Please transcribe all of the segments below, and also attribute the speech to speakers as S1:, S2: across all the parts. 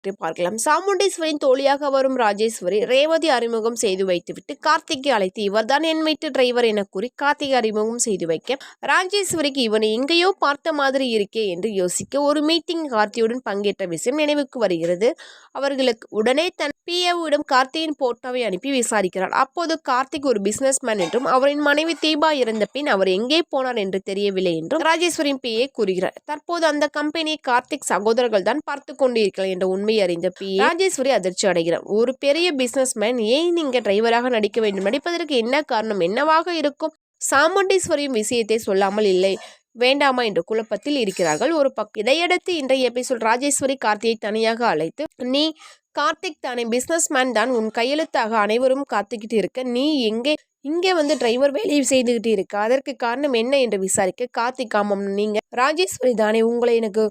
S1: பற்றி பார்க்கலாம். சாமுண்டீஸ்வரின் தோழியாக வரும் ராஜேஸ்வரி ரேவதி அறிமுகம் செய்து வைத்துவிட்டு கார்த்திக்கை அழைத்து இவர்தான் என் வீட்டு டிரைவர் என கூறி கார்த்திகை அறிமுகம் செய்து வைக்க ராஜேஸ்வரிக்கு இவனை எங்கேயோ பார்த்த மாதிரி இருக்கே என்று யோசிக்க ஒரு மீட்டிங் கார்த்தியுடன் பங்கேற்ற விஷயம் நினைவுக்கு வருகிறது. அவர்களுக்கு உடனே தன் பிஏவிடம் கார்த்தியின் போட்டோவை அனுப்பி விசாரிக்கிறார். அப்போது கார்த்திக் ஒரு பிசினஸ் மேன் என்றும் அவரின் மனைவி தீபா இறந்த பின் அவர் எங்கே போனார் என்று தெரியவில்லை என்றும் ராஜேஸ்வரின் பிஏ கூறுகிறார். தற்போது அந்த கம்பெனியை கார்த்திக் சகோதரர்கள் தான் பார்த்து கொண்டிருக்கிறார் என்ற உண்மை அறிந்த பி. ராஜேஸ்வரி அதிர்ச்சி அடைகிறார். ஒரு பெரிய பிசினஸ் மேன் ஏன் நீங்க டிரைவராக நடிக்க வேண்டும்? நடிப்பதற்கு என்ன காரணம்? என்னவாக இருக்கும்? சாமுண்டீஸ்வரியும் விஷயத்தை சொல்லாமல் இல்லை. வேண்டாமா என்ற குழப்பத்தில் இருக்கிறார்கள். ஒரு பக்கம் இதையடுத்து இன்றைய எபிசோட் ராஜேஸ்வரி கார்த்தியை தனியாக அழைத்து நீ கார்த்திக் தானே பிஸ்னஸ்மேன் தான். உன் கையெழுத்தாக அனைவரும் காத்துக்கிட்டு இருக்க. நீ எங்கே இங்கே வந்து டிரைவர் வேலையை செய்துகிட்டு இருக்க. அதற்கு காரணம் என்ன? என்று விசாரிக்க கார்த்திக் ஆமாம் நீங்க ராஜேஸ்வரி தானே. உங்களை எனக்கு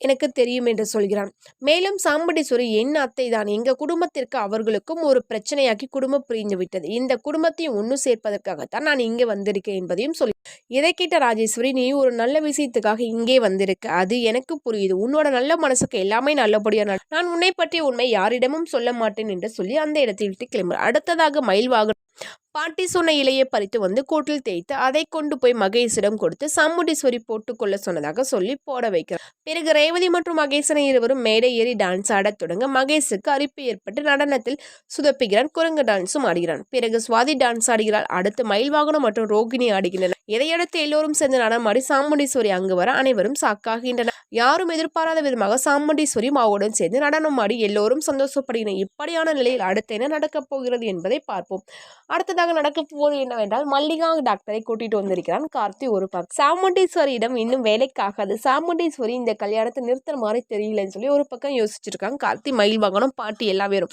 S1: எனக்கு தெரியும் என்று சொல்கிறான். மேலும் சாம்படீஸ்வரி என் அத்தை தான் எங்க குடும்பத்திற்கு அவர்களுக்கும் ஒரு பிரச்சனையாக்கி குடும்பம் புரிந்து விட்டது. இந்த குடும்பத்தையும் ஒன்று சேர்ப்பதற்காகத்தான் நான் இங்கே வந்திருக்கேன் என்பதையும் சொல்லி இதை கேட்ட ராஜேஸ்வரி நீ ஒரு நல்ல விஷயத்துக்காக இங்கே வந்திருக்க. அது எனக்கு புரியுது. உன்னோட நல்ல மனசுக்கு எல்லாமே நல்லபடியா நான் உன்னை பற்றிய உண்மை யாரிடமும் சொல்ல மாட்டேன் என்று சொல்லி அந்த இடத்தை விட்டு கிளம்புறேன். அடுத்ததாக மயில்வாகன் பாட்டி சொன்ன இலையை பறித்து வந்து கூட்டில் தேய்த்து அதை கொண்டு போய் மகேசிடம் கொடுத்து சாமுண்டீஸ்வரி போட்டுக்கொள்ள சொன்னதாக சொல்லி போட வைக்கிறார். பிறகு ரேவதி மற்றும் மகேசனை இருவரும் மேடை ஏறி டான்ஸ் ஆடத் தொடங்க மகேஷுக்கு அரிப்பு ஏற்பட்டு நடனத்தில் சுதப்புகிறான் குரங்கு டான்ஸும் ஆடுகிறான். பிறகு சுவாதி டான்ஸ் ஆடுகிறாள். அடுத்து மயில்வாகனம் மற்றும் ரோகிணி ஆடுகின்றனர். இதையடுத்து எல்லோரும் சேர்ந்து நடனமாடி சாமுண்டீஸ்வரி அங்கு வர அனைவரும் சாக்காகின்றனர். யாரும் எதிர்பாராத விதமாக சாமுண்டீஸ்வரி மாவுடன் சேர்ந்து நடனமாடி எல்லோரும் சந்தோஷப்படுகின்றனர். இப்படியான நிலையில் அடுத்து என்ன நடக்கப் போகிறது என்பதை பார்ப்போம். அடுத்ததாக நடக்கப் போவது என்னவென்றால் மல்லிகா டாக்டரை கூட்டிட்டு வந்திருக்கிறான் கார்த்தி ஒரு பக்கம். சாமுண்டீஸ்வரியிடம் இன்னும் வேலைக்காகாது சாமுண்டீஸ்வரி இந்த கல்யாணத்தை நிறுத்துற மாதிரி தெரியலன்னு சொல்லி ஒரு பக்கம் யோசிச்சிருக்காங்க கார்த்தி மயில் வாங்கணும் பாட்டி எல்லாம் வரும்